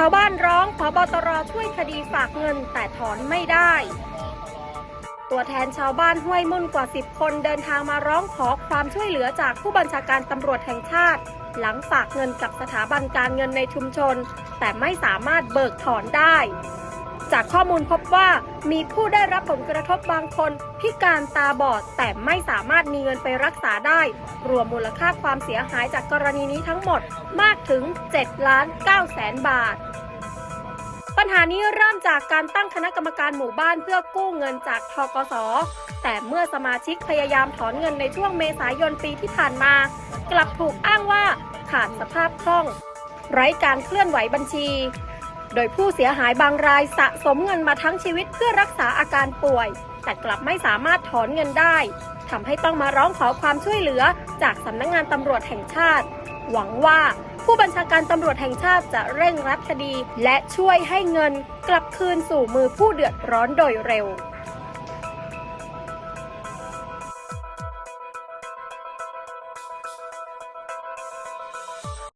ชาวบ้านร้องพบตรช่วยคดีฝากเงินแต่ถอนไม่ได้ ตัวแทนชาวบ้านห้วยมุ่นกว่า 10 คนเดินทางมาร้องขอความช่วยเหลือจากผู้บัญชาการตำรวจแห่งชาติ หลังฝากเงินกับสถาบันการเงินในชุมชน แต่ไม่สามารถเบิกถอนได้ จากข้อมูลพบว่ามีผู้ได้รับผลกระทบบางคน พิการตาบอดแต่ไม่สามารถมีเงินไปรักษาได้ รวมมูลค่าความเสียหายจากกรณีนี้ทั้งหมดมากถึง7ล้าน9แสนบาทปัญหานี้เริ่มจากการตั้งคณะกรรมการหมู่บ้านเพื่อกู้เงินจากทกส แต่เมื่อสมาชิกพยายามถอนเงินในช่วงเมษายนปีที่ผ่านมา กลับถูกอ้างว่าขาดสภาพคล่อง ไร้การเคลื่อนไหวบัญชี โดยผู้เสียหายบางรายสะสมเงินมาทั้งชีวิตเพื่อรักษาอาการป่วย แต่กลับไม่สามารถถอนเงินได้ทำให้ต้องมาร้องขอความช่วยเหลือจากสำนักงงานตำรวจแห่งชาติ หวังว่าผู้บัญชาการตำรวจแห่งชาติจะเร่งรัดคดี และช่วยให้เงินกลับคืนสู่มือผู้เดือดร้อนโดยเร็ว